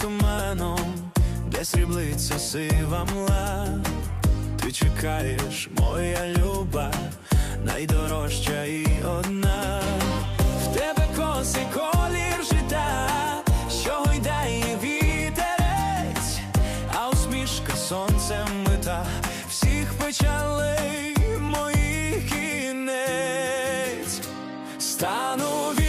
туманом, де сріблиться сива мла. Ти чекаєш, моя люба, найдорожча і одна. В тебе косий колір життя, що гойдає вітерець, а усмішка сонцем мита всіх печалей моїх кінець. Стану вітром,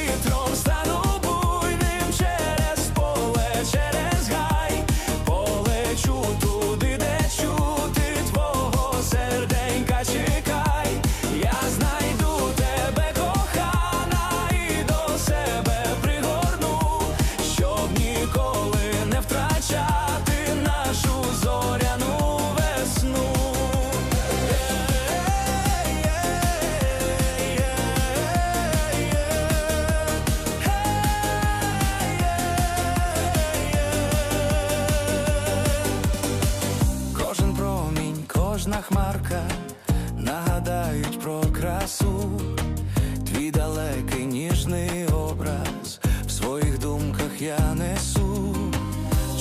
кожна хмарка нагадають про красу, твій далекий ніжний образ в своїх думках я несу.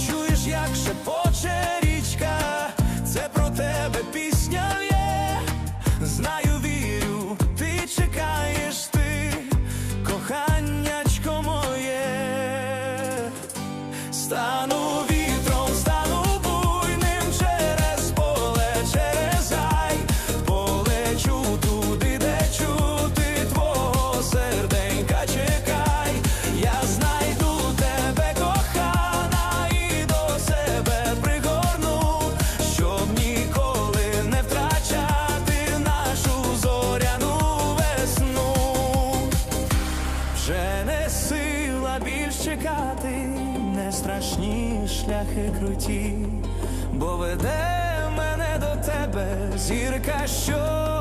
Чуєш, як шепоче річка, це про тебе пісня є. Знаю, вірю, ти чекаєш ти, коханнячко моє. Стану Вже не сила більш чекати, не страшні шляхи круті, бо веде мене до тебе зірка, що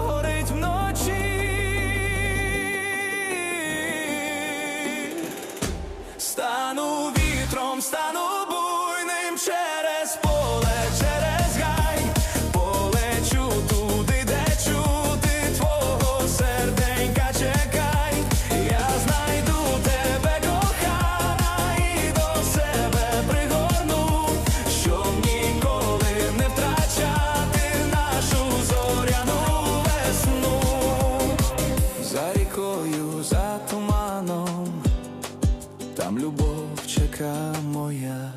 горить вночі. Стану вітром, стану там любов чека моя.